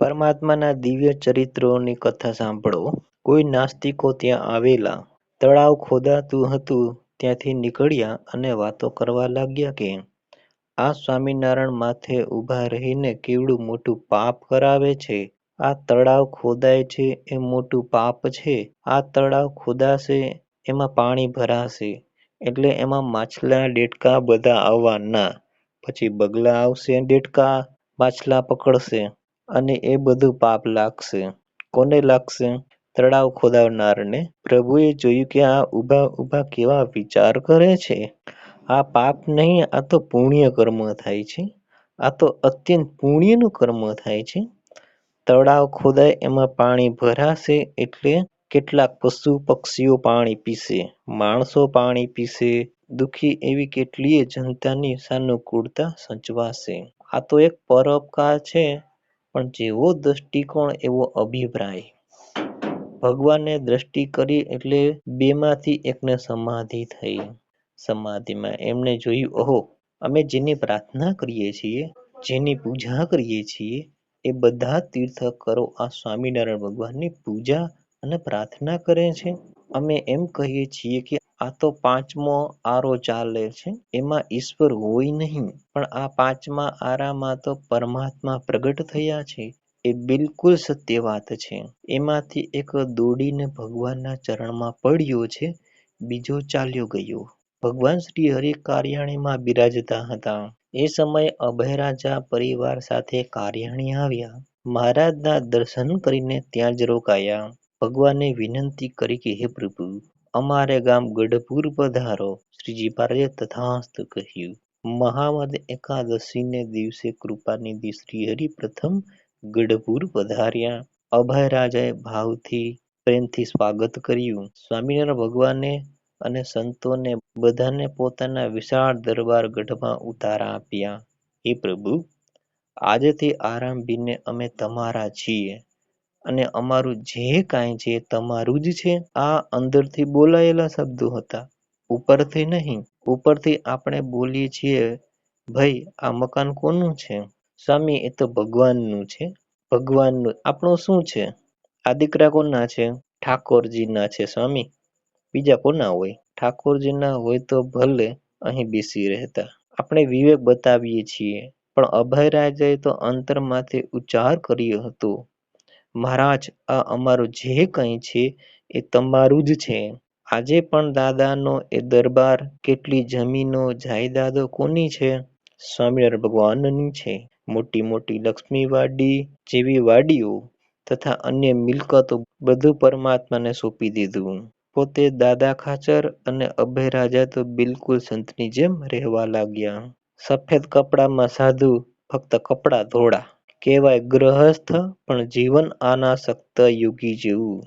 પરમાત્માના દિવ્ય ચરિત્રોની કથા સાંભળો. કોઈ નાસ્તિકો ત્યાં આવેલા, તળાવ ખોદાતું હતું, ત્યાંથી નીકળ્યા અને વાતો કરવા લાગ્યા કે, આ સ્વામિનારાયણ માથે ઊભા રહીને કેવડું મોટું પાપ કરાવે છે? આ તળાવ ખોદાય છે એ મોટું પાપ છે? આ તળાવ ખોદાશે, એમાં પાણી ભરાશે, એટલે એમાં માછલા ડેટકા બધા આવવાના. પછી બગલા આવશે ડેટકા માછલા પકડશે. અને એ બધું પાપ લાગશે. કોને લાગશે? તળાવ ખોદાવનારને? પ્રભુએ જોયું કે આ ઊભા ઊભા કેવા વિચાર કરે છે? આ પાપ નહીં, આ તો પુણ્ય કર્મ થાય છે. આ તો અત્યંત પુણ્યનું કર્મ થાય છે. તળાવ ખોદાય, એમાં પાણી ભરાશે એટલે કેટલાક પશુ પક્ષીઓ પાણી પીશે, માણસો પાણી પીશે, દુઃખી એવી કેટલીય જનતાની સાનુકૂળતા સચવાશે આ તો એક પરોપકાર છે. પણ જેવો દ્રષ્ટિકોણ, એવો અભિપ્રાય. ભગવાનને દ્રષ્ટિ કરી એટલે બેમાંથી એકને સમાધિ થઈ. સમાધિમાં એમને જોયું, ઓહો, અમે જેની પ્રાર્થના કરીએ છીએ, જેની પૂજા કરીએ છીએ, એ બધા તીર્થકરો આ સ્વામિનારાયણ ભગવાનની પૂજા અને પ્રાર્થના કરે છે. અમે એમ કહીએ છીએ કે આ તો પાંચમો આરો ચાલે છે. એમાં ઈશ્વર હોય નહીં, પણ આ પાંચમા આરામાં તો પરમાત્મા પ્રગટ થયા છે. એ બિલકુલ સત્ય વાત છે. એમાંથી એક દોડીને ભગવાનના ચરણમાં પડ્યો છે, બીજો ચાલ્યો ગયો. ભગવાન શ્રી હરિ કાર્યાણીમાં બિરાજતા હતા. એ સમયે અભયરાજા પરિવાર સાથે કાર્યાણી આવ્યા. મહારાજના દર્શન કરીને ત્યાં જ રોકાયા. ભગવાને વિનંતી કરી કે, હે પ્રભુ, અમારે ગામ ગઢપુર પધારો. શ્રીજી પાર્ય તથાસ્ત કહ્યું, મહામદ એકાદશીને દિવસે કૃપાનિધિ શ્રીહરિ પ્રથમ ગઢપુર પધાર્યા. અભયરાજાએ ભાવથી, પ્રેમથી સ્વાગત કર્યું. સ્વામિનારાયણ ભગવાને અને સંતોને બધાને પોતાના વિશાળ દરબાર ગઢમાં ઉતારા આપ્યા. હે પ્રભુ, આજથી આરંભીને અમે તમારા છીએ. અને અમારું જે કાંઈ છે તમારું જ છે. આ અંદરથી બોલાયેલા શબ્દો હતા. ઉપરથી નહીં, ઉપરથી આપણે બોલીએ છીએ, ભાઈ, આ મકાન કોનું છે? સ્વામી એ તો ભગવાનનું છે. ભગવાનનું, આપણું શું છે? આ દીકરા કોના છે? ઠાકોરજીના છે સ્વામી બીજા કોના હોય? ઠાકોરજીના હોય તો ભલે, અહીં બેસી રહેતા. આપણે વિવેક બતાવીએ છીએ, પણ અભયરાજે તો અંતરમાંથી ઉચ્ચાર કર્યો હતો. મહારાજ, આ અમારું જે કંઈ છે એ તમારું જ છે. આજે પણ દાદાનો એ દરબાર કેટલી જમીનો જાયદાદો કોની છે? સ્વામિનારાયણ ભગવાનની છે. મોટી મોટી લક્ષ્મી વાડી જેવી વાડીઓ તથા અન્ય મિલકતો બધું પરમાત્માને સોંપી દીધું. પોતે દાદા ખાચર અને અભય રાજા તો બિલકુલ સંતની જેમ રહેવા લાગ્યા. સફેદ કપડામાં સાધુ, ફક્ત કપડા ધોળા. કહેવાય ગ્રહસ્થ પણ જીવન આના સક્ત યોગી જેવું.